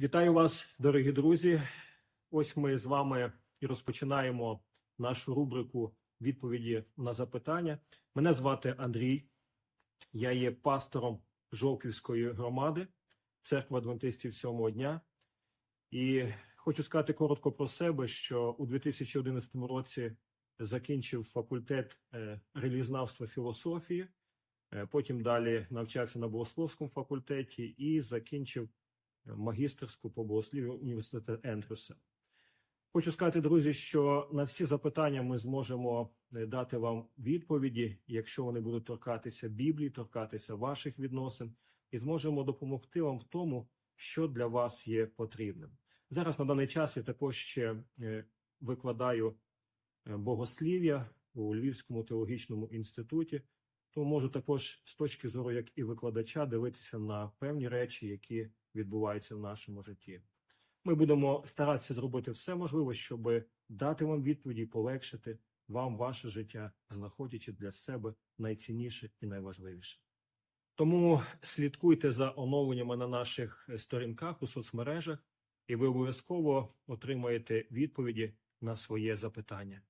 Вітаю вас, дорогі друзі. Ось ми з вами і розпочинаємо нашу рубрику відповіді на запитання. Мене звати Андрій. Я є пастором Жовківської громади, церква адвентистів сьомого дня. І хочу сказати коротко про себе, що у 2011 році закінчив факультет е, релізнавства філософії, е, потім далі навчався на богословському факультеті і закінчив магістерську по богослів'ю університету Ендрюса. Хочу сказати, друзі, що на всі запитання ми зможемо е, дати вам відповіді, якщо вони будуть торкатися Біблії, торкатися ваших відносин, і зможемо допомогти вам в тому, що для вас є потрібним. Зараз на даний час я також ще е, викладаю е, богослів'я у Львівському теологічному інституті, тому можу також з точки зору, як і викладача, дивитися на певні речі, які відбуваються в нашому житті. Ми будемо старатися зробити все можливе, щоб дати вам відповіді, полегшити вам ваше життя, знаходячи для себе найцінніше і найважливіше. Тому слідкуйте за оновленнями на наших сторінках у соцмережах, і ви обов'язково отримаєте відповіді на своє запитання.